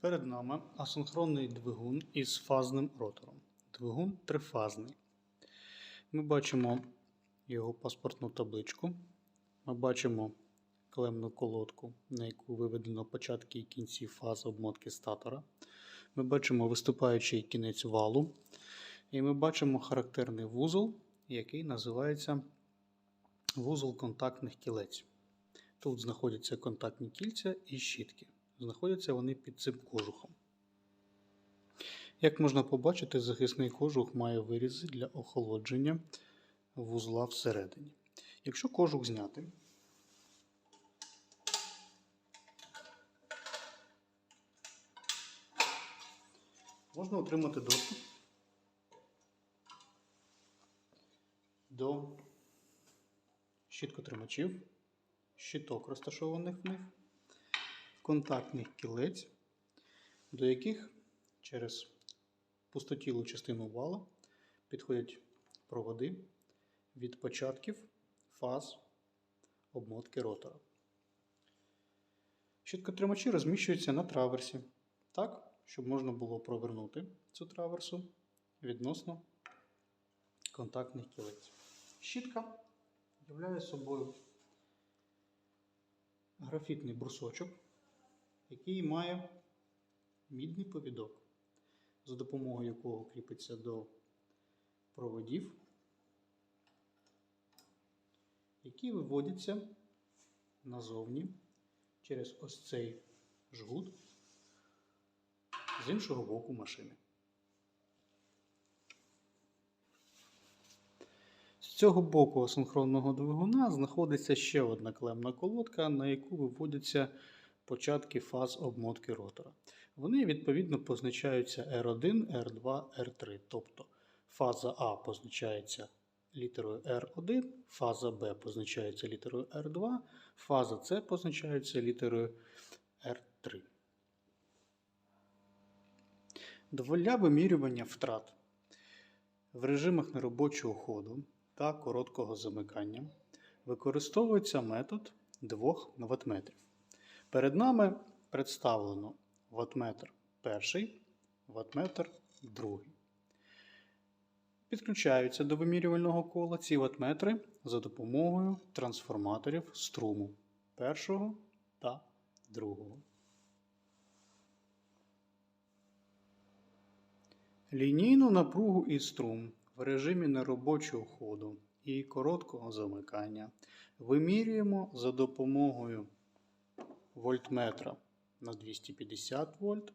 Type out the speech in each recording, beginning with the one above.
Перед нами асинхронний двигун із фазним ротором. Двигун трифазний. Ми бачимо його паспортну табличку. Ми бачимо клемну колодку, на яку виведено початки і кінці фаз обмотки статора. Ми бачимо виступаючий кінець валу. І ми бачимо характерний вузол, який називається вузол контактних кілець. Тут знаходяться контактні кільця і щітки. Знаходяться вони під цим кожухом. Як можна побачити, захисний кожух має вирізи для охолодження вузла всередині. Якщо кожух зняти, можна отримати доступ до щіткотримачів, щиток розташованих в них, контактних кілець, до яких через пустотілу частину вала підходять проводи від початків фаз обмотки ротора. Щиткотримачі розміщуються на траверсі, так, щоб можна було провернути цю траверсу відносно контактних кілець. Щітка являє собою графітний брусочок, який має мідний повідок, за допомогою якого кріпиться до проводів, які виводяться назовні через ось цей жгут з іншого боку машини. З цього боку асинхронного двигуна знаходиться ще одна клемна колодка, на яку виводяться початки фаз обмотки ротора. Вони відповідно позначаються R1, R2, R3. Тобто фаза А позначається літерою R1, фаза Б позначається літерою R2, фаза С позначається літерою R3. Для вимірювання втрат в режимах неробочого ходу та короткого замикання використовується метод двох ватметрів. Перед нами представлено ватметр перший, ватметр другий. Підключаються до вимірювального кола ці ватметри за допомогою трансформаторів струму першого та другого. Лінійну напругу і струм в режимі неробочого ходу і короткого замикання вимірюємо за допомогою вольтметра на 250 вольт,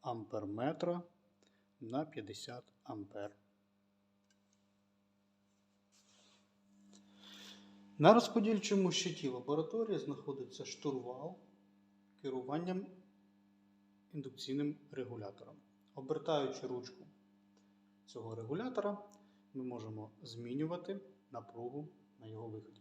амперметра на 50 ампер. На розподільчому щиті лабораторії знаходиться штурвал керуванням індукційним регулятором. Обертаючи ручку цього регулятора, ми можемо змінювати напругу на його виході.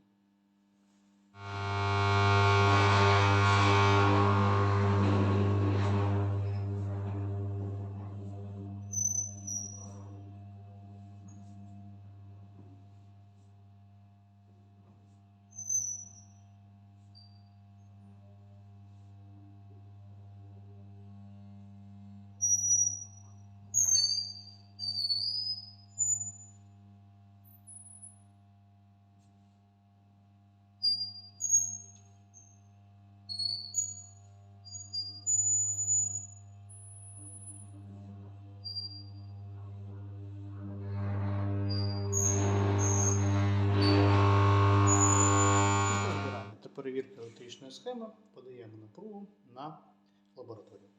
Схеми подаємо напругу на лабораторію.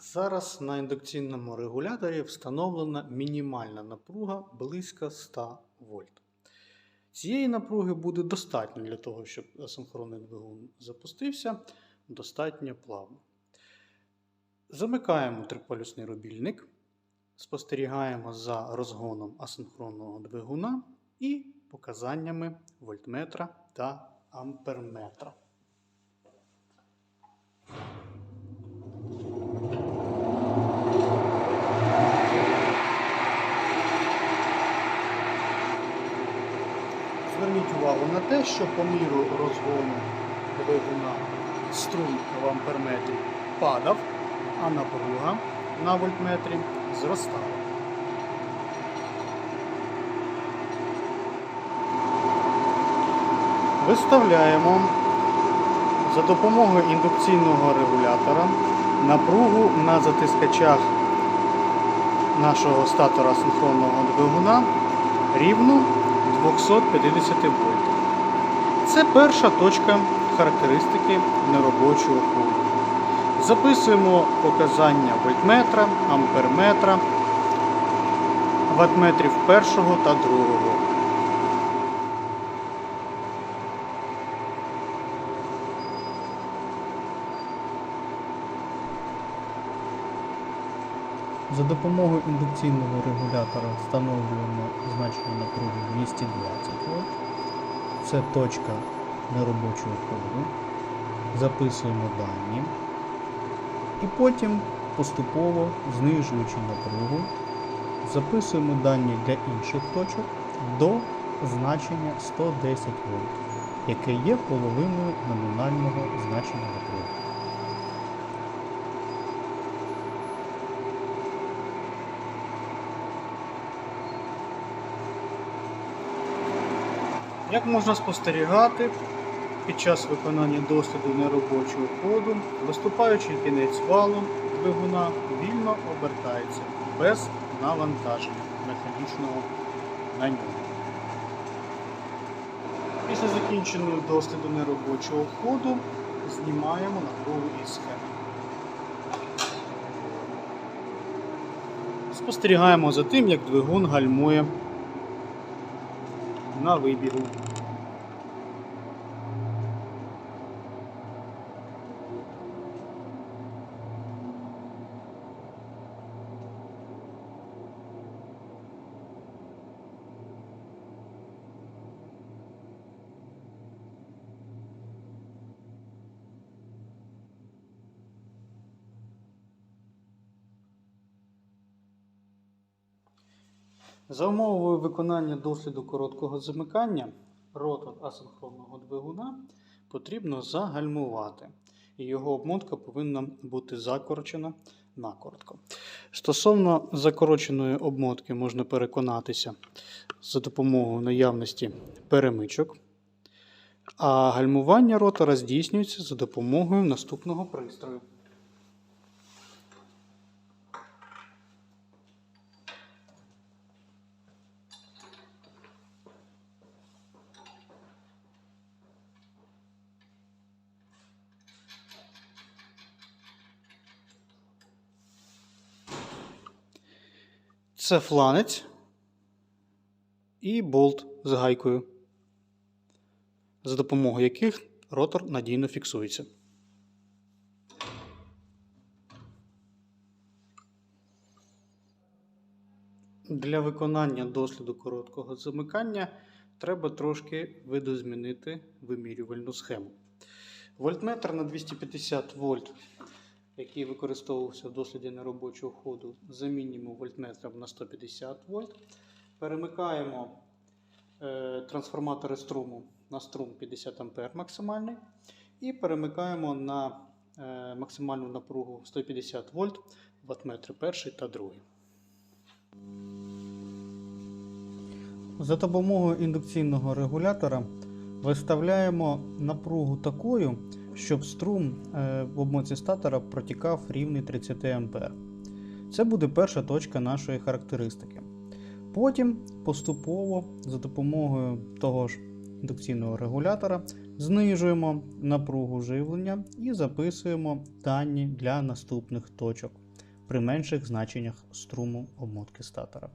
Зараз на індукційному регуляторі встановлена мінімальна напруга близько 100 вольт. Цієї напруги буде достатньо для того, щоб асинхронний двигун запустився достатньо плавно. Замикаємо триполюсний рубільник, спостерігаємо за розгоном асинхронного двигуна і показаннями вольтметра та амперметра. Зверніть увагу на те, що по міру розгону двигуна струм в амперметрі падав, а напруга на вольтметрі зростала. Виставляємо за допомогою індукційного регулятора напругу на затискачах нашого статора синхронного двигуна рівну 250 вольт. Це перша точка характеристики неробочого коду. Записуємо показання вольтметра, амперметра, ваттметрів першого та другого. За допомогою індукційного регулятора встановлюємо значення напруги 220 вольт. Це точка неробочого коду. Записуємо дані. І потім поступово знижуючи напругу, записуємо дані для інших точок до значення 110 вольт, яке є половиною номінального значення напруги. Як можна спостерігати, під час виконання досліду неробочого коду, виступаючий кінець валу двигуна вільно обертається без навантаження механічного на ньому. Після закінченого досліду неробочого ходу знімаємо напругу із схеми. Спостерігаємо за тим, як двигун гальмує на вибігу. За умовою виконання досліду короткого замикання ротор асинхронного двигуна потрібно загальмувати. І його обмотка повинна бути закорочена накоротко. Стосовно закороченої обмотки можна переконатися за допомогою наявності перемичок. А гальмування ротора здійснюється за допомогою наступного пристрою. Це фланець і болт з гайкою, за допомогою яких ротор надійно фіксується. Для виконання досліду короткого замикання треба трошки видозмінити вимірювальну схему. Вольтметр на 250 вольт який використовувався в досліді неробочого ходу, замінюємо вольтметром на 150 вольт. Перемикаємо е, трансформатори струму на струм 50 А максимальний. І перемикаємо на е, максимальну напругу 150 вольт ваттметри перший та другий. За допомогою індукційного регулятора виставляємо напругу такою, щоб струм е, в обмотці статора протікав рівний 30 А. Це буде перша точка нашої характеристики. Потім поступово за допомогою того ж індукційного регулятора знижуємо напругу живлення і записуємо дані для наступних точок при менших значеннях струму обмотки статора.